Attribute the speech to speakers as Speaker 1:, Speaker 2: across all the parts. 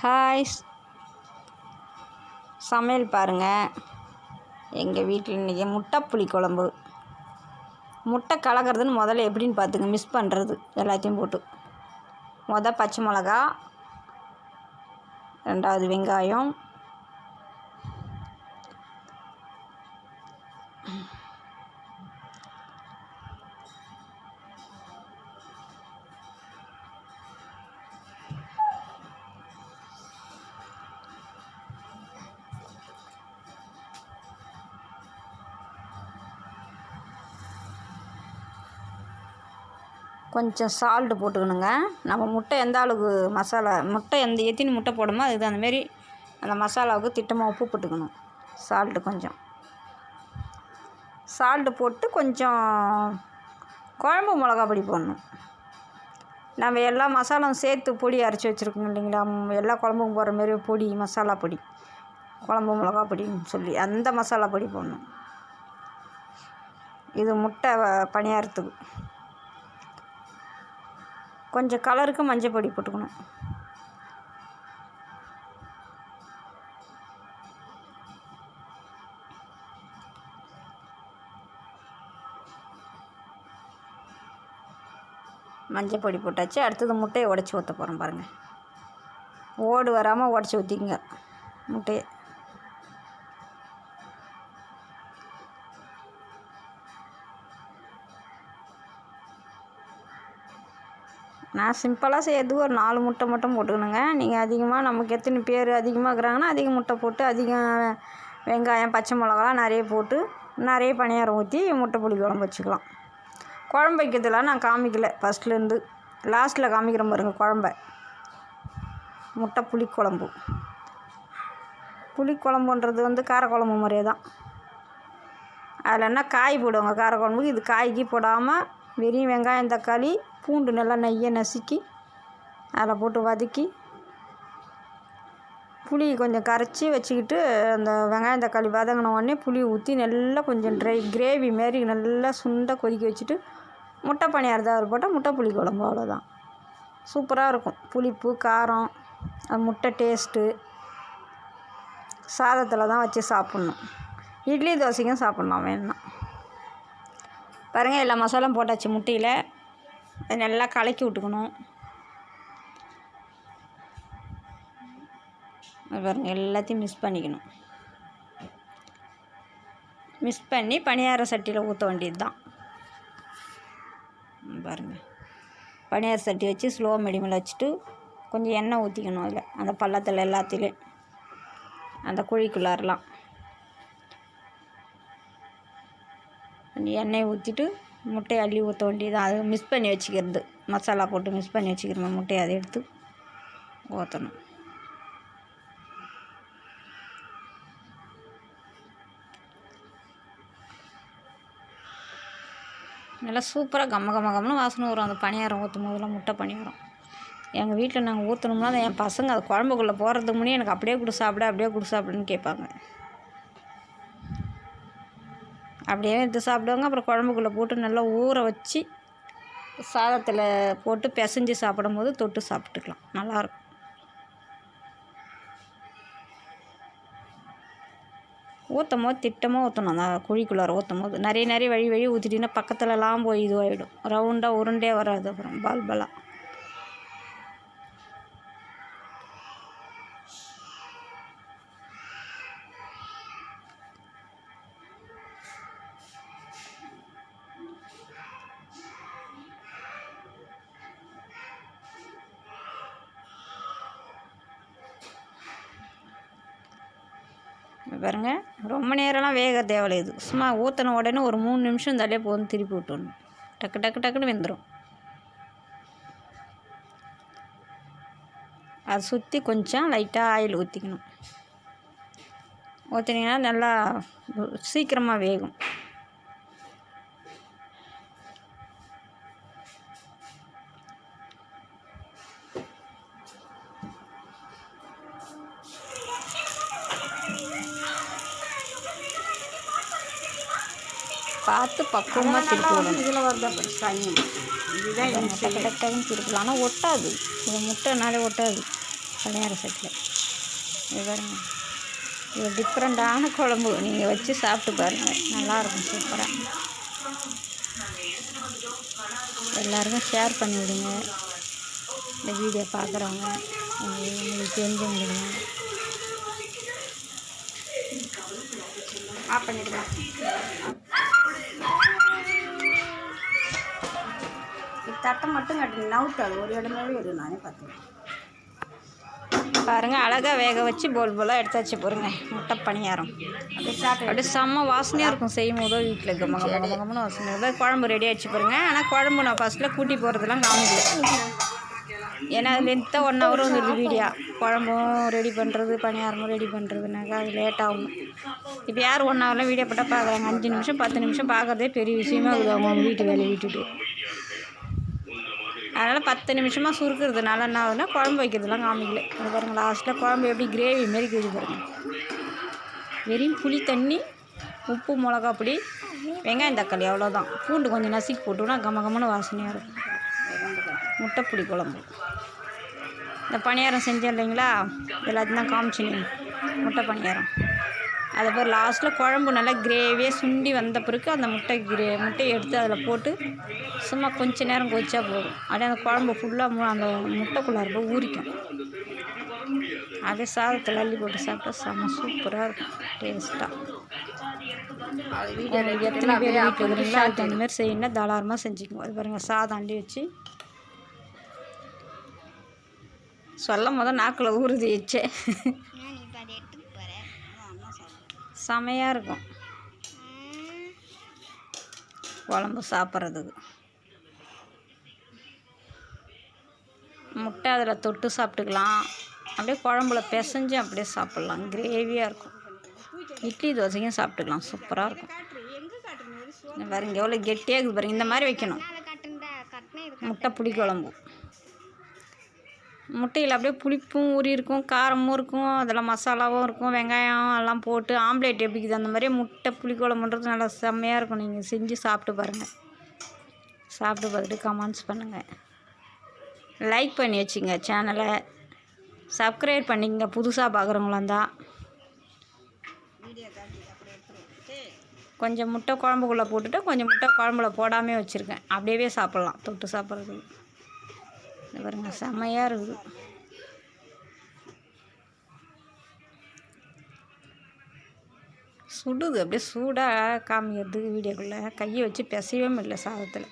Speaker 1: Hi சமையல் பாருங்கள் எங்கள் வீட்டில் இன்றைக்கி முட்டை புளி குழம்பு. முட்டை கலக்கிறதுன்னு முதல்ல எப்படின்னு பார்த்துங்க மிஸ் பண்ணுறது எல்லாத்தையும் போட்டு. முத பச்சை மிளகா. ரெண்டாவது வெங்காயம். கொஞ்சம் சால்ட்டு போட்டுக்கணுங்க. நம்ம முட்டை எந்த அளவுக்கு மசாலா முட்டை எந்த எத்தினி முட்டை போடுமோ அதுக்கு அந்தமாரி அந்த மசாலாவுக்கு திட்டமாக உப்பு போட்டுக்கணும். சால்ட்டு கொஞ்சம். சால்ட்டு போட்டு கொஞ்சம் குழம்பு மிளகா பொடி போடணும். நம்ம எல்லா மசாலாவும் சேர்த்து பொடி அரைச்சி வச்சுருக்கோம் இல்லைங்களா? எல்லா குழம்புக்கும் போடுற மாரி பொடி மசாலா பொடி குழம்பு மிளகா பொடின்னு சொல்லி அந்த மசாலா பொடி போடணும். இது முட்டை பணியாரத்துக்கு. கொஞ்சம் கலருக்கு மஞ்சள் பொடி போட்டுக்கணும். மஞ்சள் பொடி போட்டாச்சு. அடுத்தது முட்டையை உடச்சி ஊற்ற போகிறோம் பாருங்கள் ஓடு வராமல் உடச்சி ஊற்றிக்குங்க முட்டையை. நான் சிம்பிளாக செய்யறது ஒரு நாலு முட்டை மட்டும் போட்டுக்கணுங்க. நீங்கள் அதிகமாக நமக்கு எத்தனை பேர் அதிகமாக இருக்கிறாங்கன்னா அதிக முட்டை போட்டு அதிகம் வெங்காயம் பச்சை மிளகாலாம் நிறைய போட்டு நிறைய பணியாரம் ஊற்றி முட்டை புளி குழம்பு வச்சுக்கலாம். குழம்பு வைக்கிறதுலாம் நான் காமிக்கல. ஃபஸ்ட்லேருந்து லாஸ்ட்டில் காமிக்கிறேன் பாருங்க குழம்ப. முட்டை புளி குழம்பு. புளி குழம்புன்றது வந்து காரக்குழம்பு மாதிரியே தான். அதில் என்ன காய் போடுவாங்க. காரக்குழம்புக்கு இது காய்க்கு போடாமல் வெறும் வெங்காயம் தக்காளி பூண்டு நல்லா நெய்யை நசுக்கி அதில் போட்டு வதக்கி புளி கொஞ்சம் கரைச்சி வச்சுக்கிட்டு அந்த வெங்காயம் தக்காளி வதங்கின உடனே புளி ஊற்றி நல்லா கொஞ்சம் ட்ரை கிரேவி மாரி நல்லா சுண்டை கொதிக்க வச்சுட்டு முட்டை பணியாரத்தை போட்டால் முட்டை புளி குழம்பு அவ்வளோதான் சூப்பராக இருக்கும். புளிப்பு காரம் அது முட்டை டேஸ்ட்டு சாதத்தில் தான் வச்சு சாப்பிட்ணும். இட்லி தோசைக்கும் சாப்பிட்லாம் வேணும்னா. பாருங்கள் எல்லா மசாலாவும் போட்டாச்சு முட்டையில். அது நல்லா கலக்கி விட்டுக்கணும். பாருங்கள் எல்லாத்தையும் மிஸ் பண்ணிக்கணும். மிஸ் பண்ணி பணியார சட்டியில் ஊற்ற வேண்டியது தான் பாருங்கள் பணியார சட்டி வச்சு ஸ்லோ மீடியமில் வச்சுட்டு கொஞ்சம் எண்ணெய் ஊற்றிக்கணும் அதில். அந்த பள்ளத்தில் எல்லாத்துலேயும். அந்த குழிக்குள்ளாரெலாம் எண்ணெய் ஊற்றிட்டு முட்டையை அள்ளி ஊற்ற வேண்டியது அது மிக்ஸ் பண்ணி வச்சுக்கிறது. மசாலா போட்டு மிக்ஸ் பண்ணி வச்சுக்கிறோம் முட்டையை அதை எடுத்து ஊற்றணும் நல்லா சூப்பராக கம்ம கம்ம கம்மனு வாசனை வரும். அந்த பணியாரம் ஊற்றும் போதெல்லாம் முட்டை பணியாரம். எங்கள் வீட்டில் நாங்கள் ஊற்றணும்னா அது என் பசங்க அது குழம்புக்குள்ளே போகிறதுக்கு முன்னே எனக்கு அப்படியே கொடு சாப்பிட அப்படியே கொடு சாப்பிடுன்னு கேட்பாங்க. அப்படியே எடுத்து சாப்பிடுவாங்க. அப்புறம் குழம்புக்குள்ளே போட்டு நல்லா ஊற வச்சு சாதத்தில் போட்டு பிசைஞ்சு சாப்பிடும்போது தொட்டு சாப்பிட்டுக்கலாம். நல்லாயிருக்கும். ஊற்றும் போது திட்டமாக ஊற்றணும் அந்த குழிக்குள்ளார ஊற்றும் போது நிறைய நிறைய வழி வழி ஊற்றிட்டிங்கன்னா பக்கத்துலலாம் போய் இதுவாகிடும் ரவுண்டாக உருண்டே வராது. அப்புறம் பால்பாலாக பாருங்கள் பாருங்க. ரொம்ப நேரம்லாம் வேக தேவையில்லை இது. சும்மா ஊற்றின உடனே ஒரு மூணு நிமிஷம் இருந்தாலே போதும் திருப்பி விட்டுடணும் டக்கு டக்கு டக்குன்னு வெந்துடும் அதை சுற்றி கொஞ்சம் லைட்டாக ஆயில் ஊற்றிக்கணும் ஊற்றினீங்கன்னா நல்லா சீக்கிரமாக வேகும். பார்த்து பக்குவமாக திருப்பி
Speaker 2: இதில் வருதா காயும் இதுதான்
Speaker 1: டக்குன்னு திருப்பலாம் ஆனால் ஒட்டாது. இது முட்டைனாலே ஒட்டாது. பணியார சட்டில் இது பாருங்க. இது டிஃப்ரெண்ட்டான குழம்பு. நீங்கள் வச்சு சாப்பிட்டு பாருங்கள் நல்லாயிருக்கும். சூப்பராக எல்லாருக்கும் ஷேர் பண்ணி விடுங்க. இந்த வீடியோ பார்க்குறவங்க. உங்களுக்கு தெரிஞ்சவங்களுக்கு ஆஃப் பண்ணிடுங்க. தட்டை மட்டும் கட்டி நவுட்டாது ஒரு இடமாவே இருக்கு நானே பார்த்தேன் பாருங்கள் அழகாக வேக வச்சு போல் போலாக எடுத்தாச்சு பாருங்க முட்டை பணியாரம். அப்படியே செம்ம வாசனையாக இருக்கும் செய்யும் போதோ வீட்டில் கம்ம கம்ம கம்ம கம்மனு வாசனை இருக்கும் குழம்பு ரெடி ஆச்சு பாருங்க. ஆனால் குழம்பு நான் ஃபஸ்ட்டில் கூட்டி போகிறதுலாம் காமிக்கல. ஏன்னா அது லென்த்தாக ஒன் ஹவர் வந்துடுது வீடியோ குழம்பும் ரெடி பண்ணுறது பணியாரமும் ரெடி பண்ணுறதுனாக்கா அது லேட் ஆகும். இப்போ யார் ஒன் ஹவரில் வீடியோ போட்டால் பார்க்குறாங்க அஞ்சு நிமிஷம் பத்து நிமிஷம் பார்க்குறதே பெரிய விஷயமா இருக்குது அவங்க வீட்டு வேலையை விட்டுட்டு. அதனால் பத்து நிமிஷமாக சுருக்கிறதுனால என்ன ஆகுதுன்னா குழம்பு வைக்கிறதுலாம் காமிக்கல. இது பாருங்க லாஸ்ட்டில் குழம்பு எப்படி கிரேவி மாரி கிழி பாருங்க. வெறும் புளி தண்ணி உப்பு மிளகா பொடி வெங்காயம் தக்காளி அவ்வளோதான் பூண்டு கொஞ்சம் நசுக்கி போட்டோம்னா கம கமன்னு வாசனையாக இருக்கும். முட்டை புளி குழம்பு. இந்த பணியாரம் செஞ்சேன் இல்லைங்களா? எல்லாத்தையும் தான் காமிச்சினேன் முட்டை பணியாரம். அது பேர் லாஸ்ட்டில் குழம்பு நல்லா கிரேவியாக சுண்டி வந்த பிறகு அந்த முட்டை கிரே முட்டையை எடுத்து அதில் போட்டு சும்மா கொஞ்ச நேரம் கொதிச்சா போதும். அப்படியே அந்த குழம்பு ஃபுல்லாக அந்த முட்டைக்குள்ளார போய் ஊறிக்கும். அப்படியே சாதத்தில் அள்ளி போட்டு சாப்பிட்டா செம்ம சூப்பராக இருக்கும். டேஸ்ட்டாக எத்தனை பேர் வீட்டில் இருக்கிறீங்களோ அதுக்கு அந்த மாதிரி செய்யணும்னா தாராளமாக செஞ்சுக்குவோம் அது பாருங்கள் சாதம் அள்ளி வச்சு சொல்லும் போது நாக்கில் ஊறுதி வச்சே செமையாக இருக்கும். குழம்பு சாப்பிட்றதுக்கு முட்டை அதில் தொட்டு சாப்பிட்டுக்கலாம். அப்படியே குழம்புல பிசைஞ்சு அப்படியே சாப்பிட்லாம். கிரேவியாக இருக்கும். இட்லி தோசையும் சாப்பிட்டுக்கலாம். சூப்பராக இருக்கும். இந்த பாருங்க எவ்வளோ கெட்டியாக இருக்குது பாருங்க. இந்த மாதிரி வைக்கணும். முட்டை புளி குழம்பு. முட்டையில் அப்படியே புளிப்பும் ஊறி இருக்கும் காரமும் இருக்கும் அதில் மசாலாவும் இருக்கும் வெங்காயம் எல்லாம் போட்டு ஆம்லேட் எப்படிக்குது அந்த மாதிரி முட்டை புளிக்குழம்புன்றது நல்லா செம்மையாக இருக்கும். நீங்கள் செஞ்சு சாப்பிட்டு பாருங்கள் சாப்பிட்டு பார்த்துட்டு கமெண்ட்ஸ் பண்ணுங்கள் லைக் பண்ணி வச்சுங்க சேனலை சப்ஸ்கிரைப் பண்ணிக்கங்க. புதுசாக பார்க்குறவங்களா இருந்தால் கொஞ்சம் முட்டை குழம்புக்குள்ளே போட்டுட்டு கொஞ்சம் முட்டை குழம்புல போடாமே வச்சுருக்கேன் அப்படியே சாப்பிட்லாம். தொட்டு சாப்பிட்றதுக்கு. இது பாருங்கள் செம்மையாக இருக்குது. சுடுது அப்படியே சூடாக காமிக்கிறதுக்கு வீடியோக்குள்ளே. கையை வச்சு பிசையவே முடியல சாதத்தில்.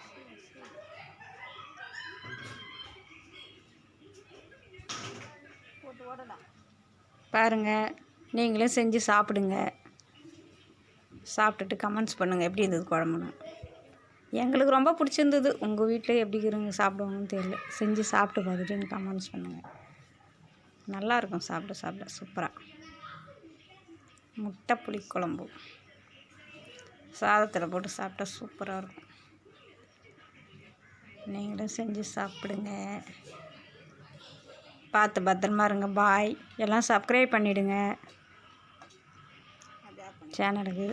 Speaker 1: பாருங்கள் நீங்களும் செஞ்சு சாப்பிடுங்க. சாப்பிட்டுட்டு கமெண்ட்ஸ் பண்ணுங்கள் எப்படி இருந்தது குழம்புன்னு. எங்களுக்கு ரொம்ப பிடிச்சிருந்தது. உங்கள் வீட்டில் எப்படி இருக்கிறவங்க சாப்பிடுவாங்கன்னு தெரியல. செஞ்சு சாப்பிட்டு பார்த்துட்டு எனக்கு கமெண்ட்ஸ் பண்ணுங்கள் நல்லாயிருக்கும் சாப்பிட சாப்பிட. சூப்பராக முட்டை புளி குழம்பு. சாதத்தில் போட்டு சாப்பிட்டா சூப்பராக இருக்கும். நீங்களும் செஞ்சு சாப்பிடுங்க. பார்த்து பத்திரமா இருங்க. பாய் எல்லாம் சப்ஸ்கிரைப் பண்ணிவிடுங்க சேனலுக்கு